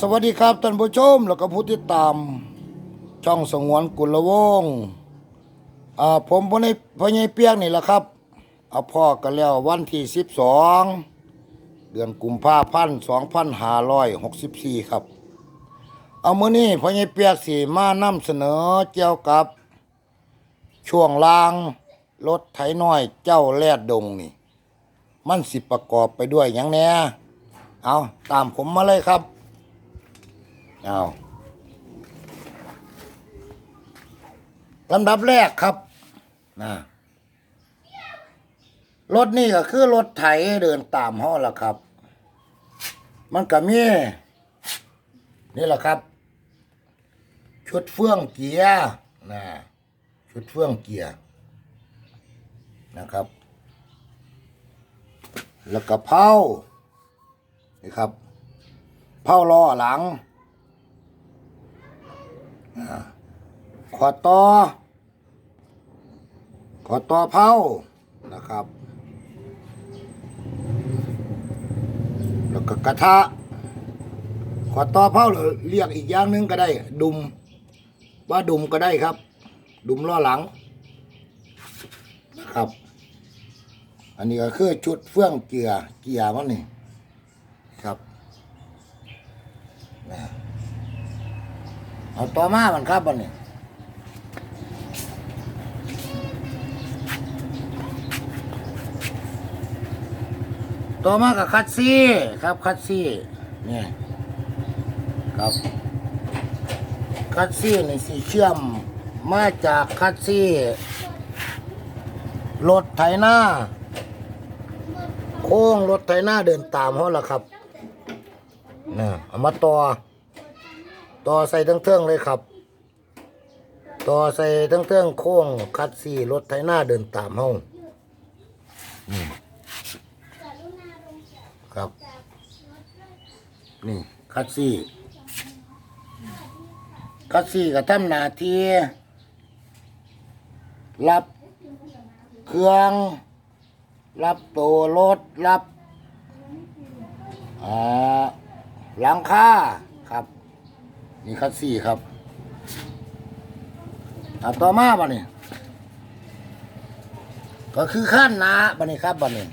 สวัสดีครับท่านผู้ชมแล้วก็ผู้ติดตาม ช่องสงวนกุลวงศ์ผมพอในพอใหญเปียกนี่แหละครับเอาพ่อกันแล้ววันที่สิบสองเดือนกุมภาพันธ์สองพันห้าร้อยหกสิบสี่ครับ เอามือนี้พอใหญเปียกสีมานำเสนอเกี่ยวกับ ช่วงล่างรถไถน้อยเจ้าแลดดงนี่ มันสิประกอบไปด้วยหยังแหน่เอาตามผมมาเลยครับ เอาลำดับแรกครับนะรถนี่ก็คือรถไถเดินตามห้อละครับ มันก็มี นี่แหละครับ ชุดเฟื่องเกียร์นะชุดเฟื่องเกียร์นะครับ แล้วก็เผานี่ครับเผาล้อหลัง ขอต่อ ขอต่อเผานะครับ แล้วก็กระทะ ขอต่อเผาหรือเรียกอีกอย่างหนึงก็ได้ ดุม ว่าดุมก็ได้ครับ ดุมล้อหลังนะครับ อันนี้ก็คือชุดเฟื่องเกียร์เกียร์มันนี่ครับนะ เอาต่อมามันครับมันนี่ต่อมากับคัดซี่ครับคัดซี่นี่ครับคัดซี่นี่สีเชื่อมมาจากคัดซี่รถไถหน้าโค้งรถไถหน้าเดินตามเขาละครับนะเอามาต่อ ต่อใส่ทั้งเทืองเลยครับ ต่อใส่ทั้งเทืองโค้งคัดสี่รถไถหน้าเดินตามเขานี่ครับ นี่คัดสี่คัดสี่ก็ทำหน้าที่รับเครื่อง รับตัวรถ รับอ่าหลังคาครับ นี่คัดสี่ครับอะต่อมาบ่นี่ก็คือข้านนาบ่นี่ครับบ่นี่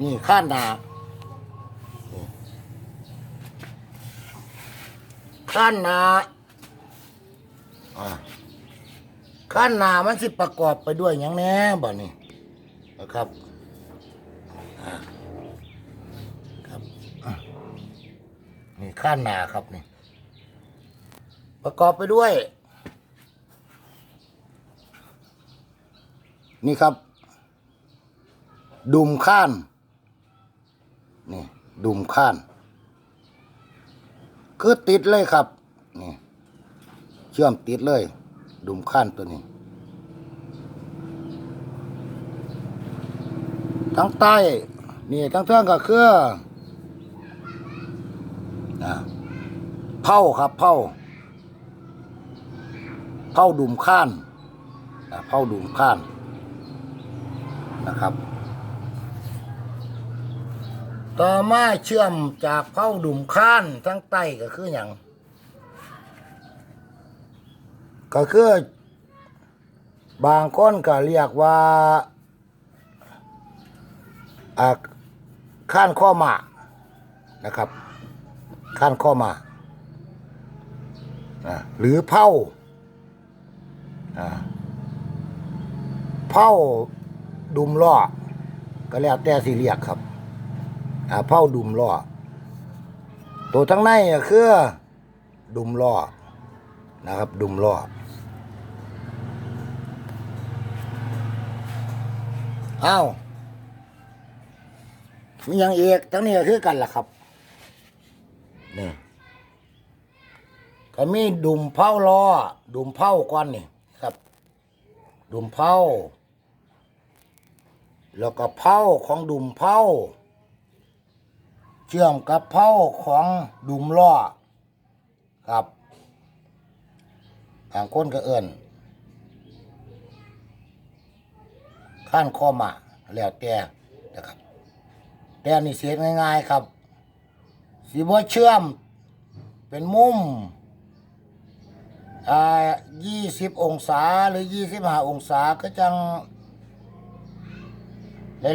นี่ข้านนาข้านนาอ่าข้านนามันสิประกอบไปด้วยยังแน่บ่นี่นะครับครับนี่ข้านนาครับนี่ ประกอบไปด้วย นี่ครับ ดุมข้าน นี่ดุมข้าน คือติดเลยครับ นี่ เชื่อมติดเลย ดุมข้านตัวนี้ ทั้งใต้ นี่ทั้งเทื่องก็คือนะเผาครับเผา เผาดุมข้านเผาดุมข้านนะครับต่อมาเชื่อมจากเผาดุมข้านทั้งใต้ก็คืออย่างก็คือบางคนก็เรียกว่าข้านข้อมานะครับ ข้านข้อมาหรือเผาอ่า เผาดุมล้อก็แล้วแต่สิเรียกครับเผาดุมล้อตัวทั้งในคือดุมล้อนะครับ ดุมล้ออ้าวมีอย่างเอกทั้งนี้ก็คือกันล่ะครับนี่ก็มีดุมเผาล้อดุมเผาก่อนนี่ ดุมเผาแล้วก็เผาของดุมเผาเชื่อมกับเผาของดุมล้อครับทางคนก็เอิ้นข้านข้อมาแล้วแต่นะครับแต่นี่เสียง่ายๆครับสิบ่เชื่อมเป็นมุม อ่ายี่สิบองศาหรือยี่สิบห้าองศาก็จัง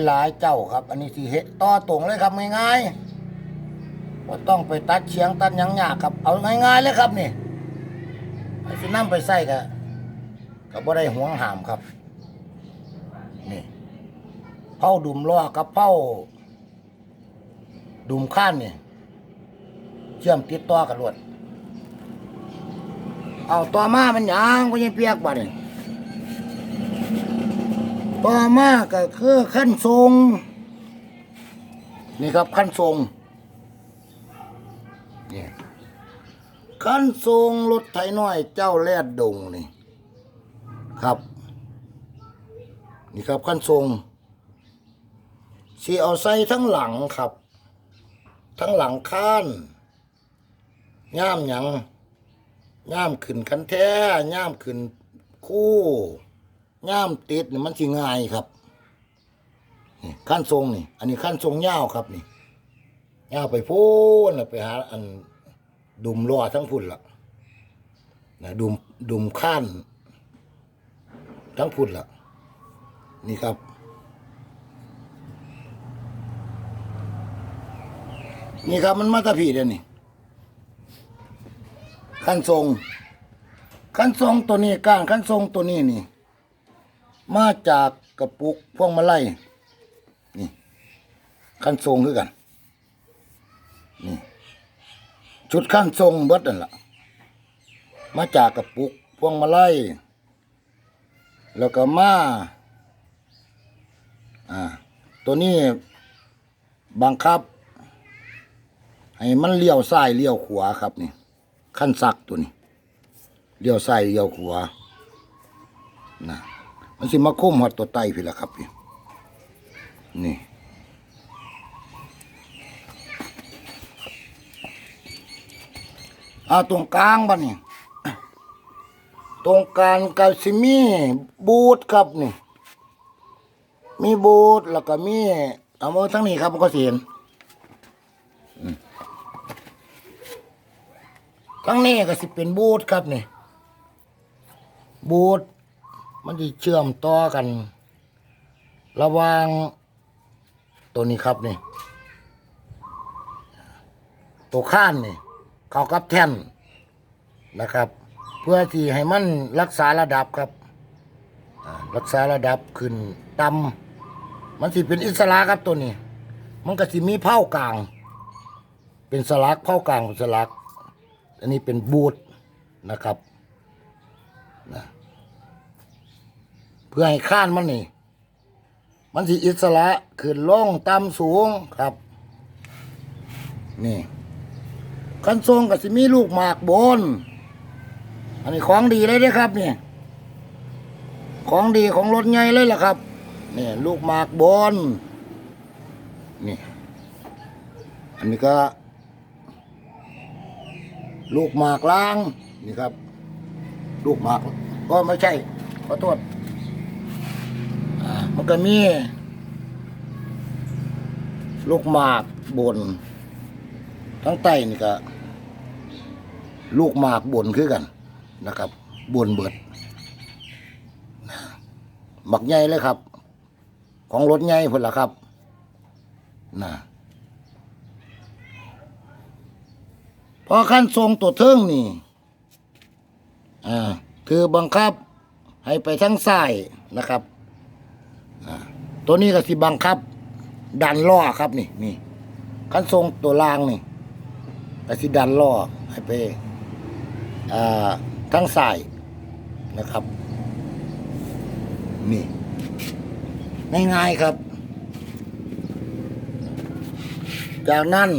หลายๆเจ้าครับ อันนี้สิเฮ็ดต่อตรงเลยครับง่ายๆว่าต้องไปตัดเฉียงตัดหยังยากครับ เอาง่ายๆเลยครับนี่ไอ้สินำไปใส่ก็ก็บ่ได้หวงหามครับ นี่เผาดุมล้อกับเผาดุมข้านนี่เชื่อมติดต่อกันรวด เอาต่อมามันหยังบ่ยังเปียกบ่นี่ต่อมาก็คือขั้นทรง นี่ครับขั้นทรงนี่ขั้นทรงรถไถน้อยเจ้าแลดดงนี่ ครับ นี่ครับขั้นทรงสีเอาใส่ทั้งหลังครับ ทั้งหลังข้านย่ามหยัง ย่ามขึ้นคันแท้ย่ามขึ้นคู่ย่ามติดนี่มันสิง่ายครับนี่ขั้นทรงนี่ อันนี้ขั้นทรงยาวครับนี่ยาวไปพูนไปหา อันดุมล้อทั้งพุ่นละนะดุมดุมขั้นทั้งพุ่นละนี่ครับนี่ครับมันมาตาผีเดี๋ยวนี้ ขั้นทรงขั้นทรงตัวนี้ก้านขั้นทรงตัวนี้นี่ มาจากกระปุกพวงมาลัยนี่ขั้นทรงคือกันนี่ชุดขั้นทรงเบิดนั่นละมาจากกระปุกพวงมาลัยแล้วก็มาอ่าตัวนี้บังคับ ให้มันเลี้ยวซ้ายเลี้ยวขวาครับนี่ ขั้นซักตัวนี้เลี้ยวซ้ายเลี้ยวขวานะมันสิมาคุ้มหอดตัวไตพี่ละครับพี่นี่อาตรงกลางบ้านี่ตรงกลางกับสิมีบูทครับนี่ มีบูทแล้วก็มีเอามาทั้งนี้ครับก็เสียนอืม ทั้งนี้ก็สิเป็นบูทครับนี่บูทมันจะเชื่อมต่อกัน ระวางตัวนี้ครับนี่ ตัวข้านนี่ เขากับแท่นนะครับ เพื่อที่ให้มันรักษาระดับครับรักษาระดับขึ้นต่ำมันสิเป็นอิสระครับตัวนี้ มันก็สิมีเผากลาง เป็นสลักเผากลางสลัก อันนี้เป็นบูทนะครับนะเพื่อให้ข้านมันนี่ มันสิอิสระขึ้นล่องต่ำสูงครับ นี่คันทรงกับสิมีลูกหมากบน อันนี้ของดีเลยเด้อครับนี่ของดีของรถใหญ่เลยล่ะครับนี่ลูกหมากบนนี่ อันนี้ก็ ลูกหมากล้างนี่ครับ ลูกหมากก็ไม่ใช่ขอโทษมันก็มี ลูกหมากบน ทั้งใต้นี่ก็ลูกหมากบนคือกันนะครับบนเบิดหมักใหญ่เลยครับ ของรถใหญ่พุ่นละครับนะ พอขั้นทรงตัวเทิงนี่อ่าคือบังคับให้ไปทั้งซ้ายนะครับอ่าตัวนี้ก็สิบังคับ ดันล้อครับนี่นี่ขั้นทรงตัวล่างนี่ก็สิดันล้อให้ไปอ่าทั้งสายนะครับ นี่ง่ายๆครับ จากนั้น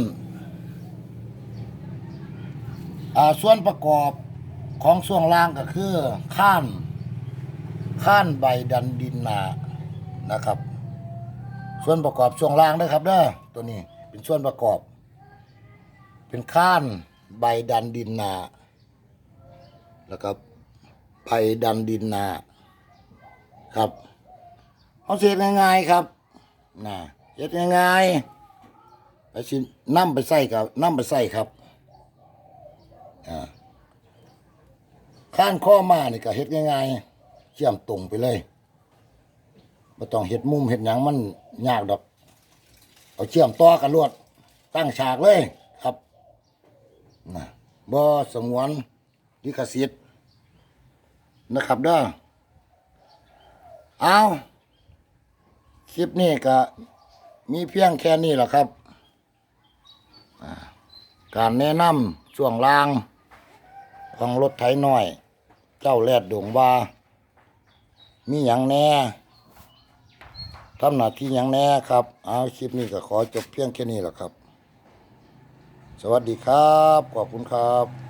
อ่า ส่วนประกอบของส่วนล่างก็คือข้านข้านใบดันดินนานะครับ ส่วนประกอบช่วงล่างด้วยครับเด้อตัวนี้เป็นส่วนประกอบ เป็นข้านใบดันดินนาแล้วก็ใบดันดินนาครับเขาเสร็จง่ายๆครับนะเสร็จง่ายๆไปสินั่ไปใส่กับนั่ไปใส่ครับ ข้านข้อมานี่ก็เฮ็ดง่ายๆเชื่อมตรงไปเลยบ่ต้องเฮ็ดมุมเฮ็ดหยังมันยากดอกเอาเชื่อมต่อกันลวด ตั้งฉากเลยครับนะบ่สงวนลิขสิทธิ์นะครับเด้อเอาคลิปนี้ก็มีเพียงแค่นี้แหละครับ การแนะนำ ช่วงล่าง ของรถไถน้อย เจ้าแลดดวงว่า มีอย่างแน่ทำหน้าที่อย่างแน่ครับ เอาคลิปนี้ก็ขอจบเพียงแค่นี้แหละครับ สวัสดีครับ ขอบคุณครับ